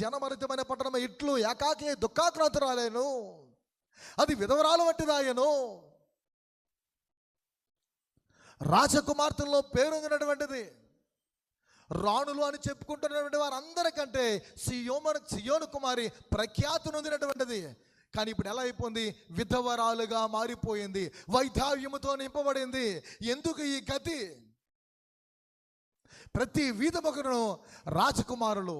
జనమరితమైన పట్టణం ఇట్లు ఏకాకి దుఃఖాక్రాంతురాలేను. అది విధవరాలు వంటిదాయను రాజకుమార్తెల్లో పేరొందినటువంటిది రాణులు అని చెప్పుకుంటున్నటువంటి వారందరికంటే సియోమను సియోను కుమారి ప్రఖ్యాతి నొందినటువంటిది. కానీ ఇప్పుడు ఎలా అయిపోయింది? విధవరాలుగా మారిపోయింది. వైధావ్యముతో నింపబడింది. ఎందుకు ఈ గతి? ప్రతి వీధ రాజకుమారులు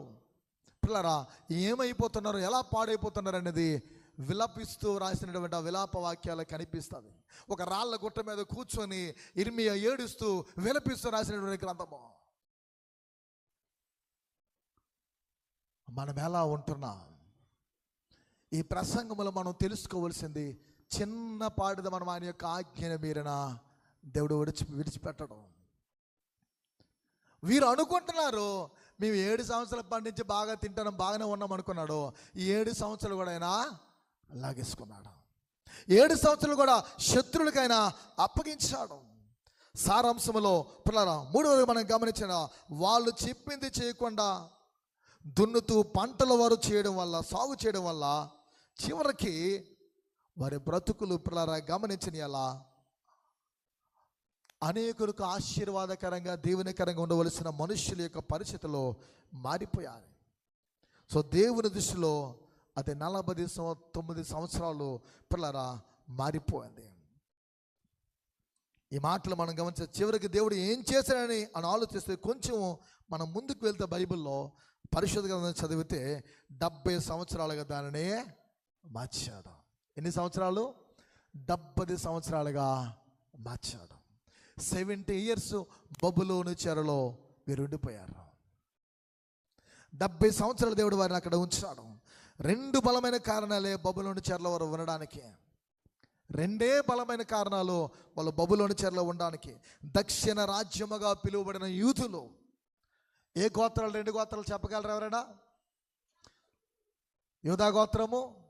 పిల్లరా ఏమైపోతున్నారు ఎలా పాడైపోతున్నారు అనేది విలపిస్తూ రాసినటువంటి ఆ విలాప వాక్యాలు కనిపిస్తుంది ఒక రాళ్ళ గుట్ట మీద కూర్చొని ఇర్మియ ఏడుస్తూ విలపిస్తూ రాసినటువంటి గ్రంథము. మనం ఎలా ఉంటున్నాం? ఈ ప్రసంగములో మనం తెలుసుకోవాల్సింది చిన్న పాడిద మనం ఆయన యొక్క ఆజ్ఞను మీరిన దేవుడు విడిచి విడిచిపెట్టడం. వీరు అనుకుంటున్నారు మేము ఏడు సంవత్సరాల పండించి బాగా తింటాం బాగానే ఉన్నాం అనుకున్నాడు. ఈ ఏడు సంవత్సరాలు కూడా ఆయన లాగేసుకున్నాడు. ఏడు సంవత్సరాలు కూడా శత్రువులకైనా అప్పగించాడు. సారాంశంలో పిల్లల మూడవది మనం గమనించిన వాళ్ళు చెప్పింది చేయకుండా దున్నుతూ పంటల వారు చేయడం వల్ల సాగు చేయడం వల్ల చివరికి వారి బ్రతుకులు పిల్లరా గమనించిన ఎలా అనేకులకు ఆశీర్వాదకరంగా దీవెనకరంగా ఉండవలసిన మనుషుల యొక్క పరిస్థితిలో మారిపోయారు. సో దేవుని దృష్టిలో అది నలభై తొమ్మిది సంవత్సరాలు పిల్లరా మారిపోయింది. ఈ మాటలు మనం గమనించే చివరికి దేవుడు ఏం చేశాడని అని ఆలోచిస్తే కొంచెం మనం ముందుకు వెళ్తే బైబిల్లో పరిశుద్ధ గ్రంథం చదివితే డెబ్బై సంవత్సరాలుగా దానిని మార్చాడు. ఎన్ని సంవత్సరాలు? డెబ్బది సంవత్సరాలుగా మార్చాడు. సెవెంటీ ఇయర్స్ బబులోని చెరలో వీరు ఉండిపోయారు. డెబ్బై సంవత్సరాల దేవుడు వారిని అక్కడ ఉంచాడు. రెండు బలమైన కారణాలే బబులోని చెరలో వారు ఉండడానికి. రెండే బలమైన కారణాలు వాళ్ళు బబులోని చెరలో ఉండడానికి. దక్షిణ రాజ్యముగా పిలువబడిన యూతులు ఏ గోత్రాలు? రెండు గోత్రాలు చెప్పగలరు ఎవరైనా? యూదా గోత్రము?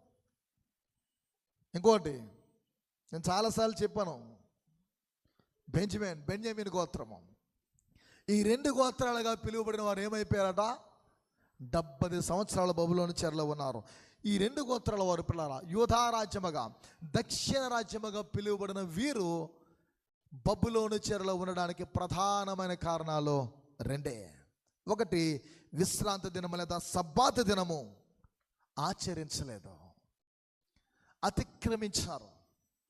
ఇంకోటి నేను చాలాసార్లు చెప్పాను. బెంజమిన్ బెంజమిన్ గోత్రము. ఈ రెండు గోత్రాలుగా పిలువబడిన వారు ఏమైపోయారట? డెబ్బది సంవత్సరాల బబులోని చెరలో ఉన్నారు. ఈ రెండు గోత్రాల వారు పిల్లల యూధా రాజ్యముగా దక్షిణ రాజ్యముగా పిలువబడిన వీరు బబులోని చెరలో ఉండడానికి ప్రధానమైన కారణాలు రెండే. ఒకటి విశ్రాంతి దినము లేదా సబ్బాత దినము ఆచరించలేదు. అతిక్రమించారు.